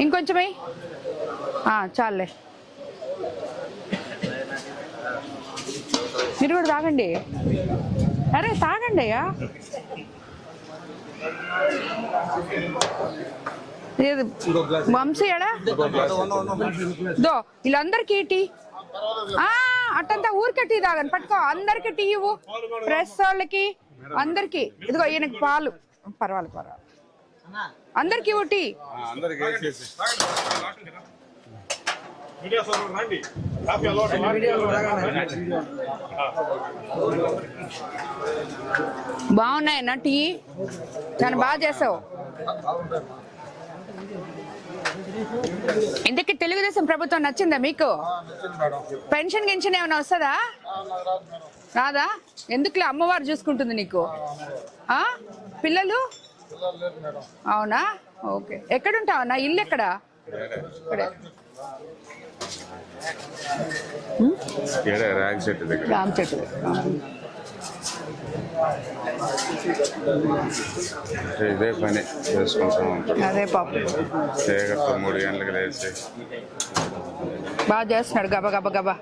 ఇంకొంచెమే చాలే మీరు కూడా తాగండి. అరే తాగండి అయ్యా. ఏది? వంశీ ఎడా దో వీళ్ళందరికీ టీ. ఆ, అట్టంతా ఊరికే టీ తాగండి పట్టుకో అందరికి టీ ఇవ్వు. ప్రెస్ వాళ్ళకి అందరికి. ఇదిగో ఈయనకి పాలు. పర్వాలేదు పర్వాలేదు. అందరికి ఇవ్వు టీ. అందరికి వేసేసి మీడియా సోదరులు రండి. కాఫీ అలవాటు బాగున్నాయి టీ? చాలా బాగా చేసావు. ఇంతకీ తెలుగుదేశం ప్రభుత్వం నచ్చిందా మీకు? పెన్షన్ గిన్షన్ ఏమైనా వస్తుందా? రాదా ఎందుకులే అమ్మవారు చూసుకుంటుంది నీకు? ఆ? పిల్లలు? అవునా? ఓకే. ఎక్కడుంటావు నా ఇల్లు ఎక్కడ? రామ్ చెట్టు ఇదే పని చేసుకుంటాం ఉంటాం. అదే పాపం. చేయగలుగుతాం మూడు గంటలకు లేచి. బాగా చేస్తున్నాడు. గబ గబ గబా.